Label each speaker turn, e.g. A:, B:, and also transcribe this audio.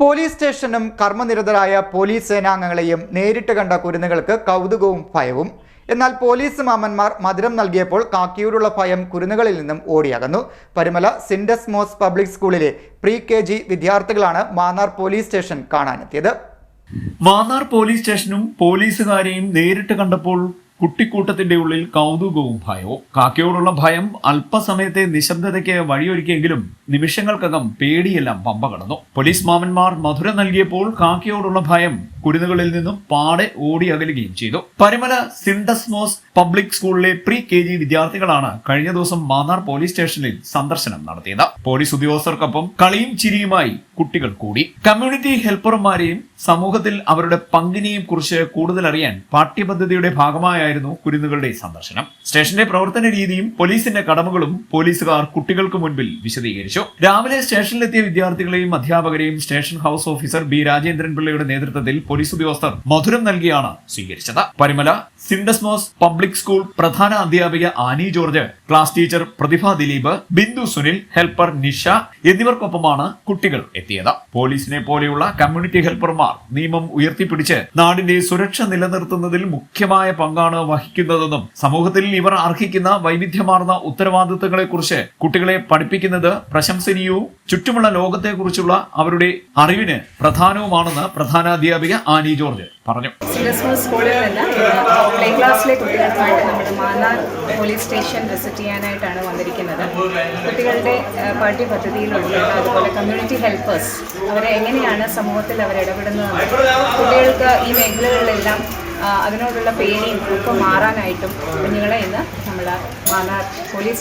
A: Police സ്റ്റേഷനും കർമ്മനിരതരായ police സേനാംഗങ്ങളെയും നേരിട്ട് കണ്ട കുരുന്നുകൾക്ക് കൗതുകവും ഭയവും. എന്നാൽ പോലീസ് മാമന്മാർ മധുരം നൽകിയപ്പോൾ കാക്കിയോടുള്ള ഭയം കുരുന്നുകളിൽ നിന്നും ഓടിയകന്നു. പരുമല സിൻഡസ് മോസ് പബ്ലിക് സ്കൂളിലെ പ്രീ കെ ജി വിദ്യാർത്ഥികളാണ് മാന്നാർ പോലീസ് സ്റ്റേഷൻ കാണാനെത്തിയത്.
B: മാന്നാർ പോലീസ് സ്റ്റേഷനും പോലീസുകാരെയും നേരിട്ട് കണ്ടപ്പോൾ കുട്ടിക്കൂട്ടത്തിന്റെ ഉള്ളിൽ കൗതുകവും ഭയവും കാക്കയോടുള്ള ഭയം അല്പസമയത്തെ നിശബ്ദതയ്ക്ക് വഴിയൊരുക്കിയെങ്കിലും നിമിഷങ്ങൾക്കകം പേടിയെല്ലാം പമ്പ കടന്നു. പോലീസ് മാമന്മാർ മധുര നൽകിയപ്പോൾ കാക്കയോടുള്ള ഭയം കുരുന്നുകളിൽ നിന്നും പാടെ ഓടി അകലുകയും ചെയ്തു. പരിമല സിൻഡസ്മോസ് പബ്ലിക് സ്കൂളിലെ പ്രീ കെ ജി വിദ്യാർത്ഥികളാണ് കഴിഞ്ഞ ദിവസം മാന്നാർ പോലീസ് സ്റ്റേഷനിൽ സന്ദർശനം നടത്തിയത്. പോലീസ് ഉദ്യോഗസ്ഥർക്കൊപ്പം കളിയും ചിരിയുമായി കുട്ടികൾ കൂടി. കമ്മ്യൂണിറ്റി ഹെൽപ്പർമാരെയും സമൂഹത്തിൽ അവരുടെ പങ്കിനെയും കുറിച്ച് കൂടുതൽ അറിയാൻ പാഠ്യപദ്ധതിയുടെ ഭാഗമായായിരുന്നു കുരുന്നുകളുടെ സന്ദർശനം. സ്റ്റേഷന്റെ പ്രവർത്തന രീതിയും പോലീസിന്റെ കടമകളും പോലീസുകാർ കുട്ടികൾക്ക് മുൻപിൽ വിശദീകരിച്ചു. രാവിലെ സ്റ്റേഷനിലെത്തിയ വിദ്യാർത്ഥികളെയും അധ്യാപകരെയും station house officer B Rajendran പിള്ളയുടെ നേതൃത്വത്തിൽ പോലീസ് ഉദ്യോഗസ്ഥർ മധുരം നൽകിയാണ് സ്വീകരിച്ചത്. പരിമല സിൻഡസ്മോസ് പബ്ലിക് സ്കൂൾ പ്രധാന അധ്യാപിക Annie George class teacher Prathibha Dileep Bindu Sunil helper Nisha എന്നിവർക്കൊപ്പമാണ് കുട്ടികൾ എത്തിയത്. പോലീസിനെ പോലെയുള്ള കമ്മ്യൂണിറ്റി ഹെൽപ്പർമാർ നിയമം ഉയർത്തിപ്പിടിച്ച് നാടിന്റെ സുരക്ഷ നിലനിർത്തുന്നതിൽ മുഖ്യമായ പങ്കാണ് വഹിക്കുന്നതെന്നും സമൂഹത്തിൽ ഇവർ അർഹിക്കുന്ന വൈവിധ്യമാർന്ന ഉത്തരവാദിത്തങ്ങളെക്കുറിച്ച് കുട്ടികളെ പഠിപ്പിക്കുന്നത് പ്രശംസനീയവും ചുറ്റുമുള്ള ലോകത്തെക്കുറിച്ചുള്ള അവരുടെ അറിവിന് പ്രധാനവുമാണെന്ന് പ്രധാനാധ്യാപിക ആനി ജോർജ് പറഞ്ഞു.
C: പ്ലേ ക്ലാസ്സിലെ കുട്ടികൾക്കായിട്ട് നമ്മുടെ മാന്നാർ പോലീസ് സ്റ്റേഷൻ വിസിറ്റ് ചെയ്യാനായിട്ടാണ് വന്നിരിക്കുന്നത്. കുട്ടികളുടെ പാഠ്യ പദ്ധതിയിലുള്ള അതുപോലെ കമ്മ്യൂണിറ്റി ഹെൽപ്പേഴ്സ് അവരെ എങ്ങനെയാണ് സമൂഹത്തിൽ അവർ ഇടപെടുന്നതെന്ന്. കുട്ടികൾക്ക് ഈ മേഖലകളിലെല്ലാം അതിനോടുള്ള പേടിയും ഒക്കെ മാറാനായിട്ടും കുഞ്ഞുങ്ങളെ ഇന്ന് നമ്മൾ മാന്നാർ പോലീസ്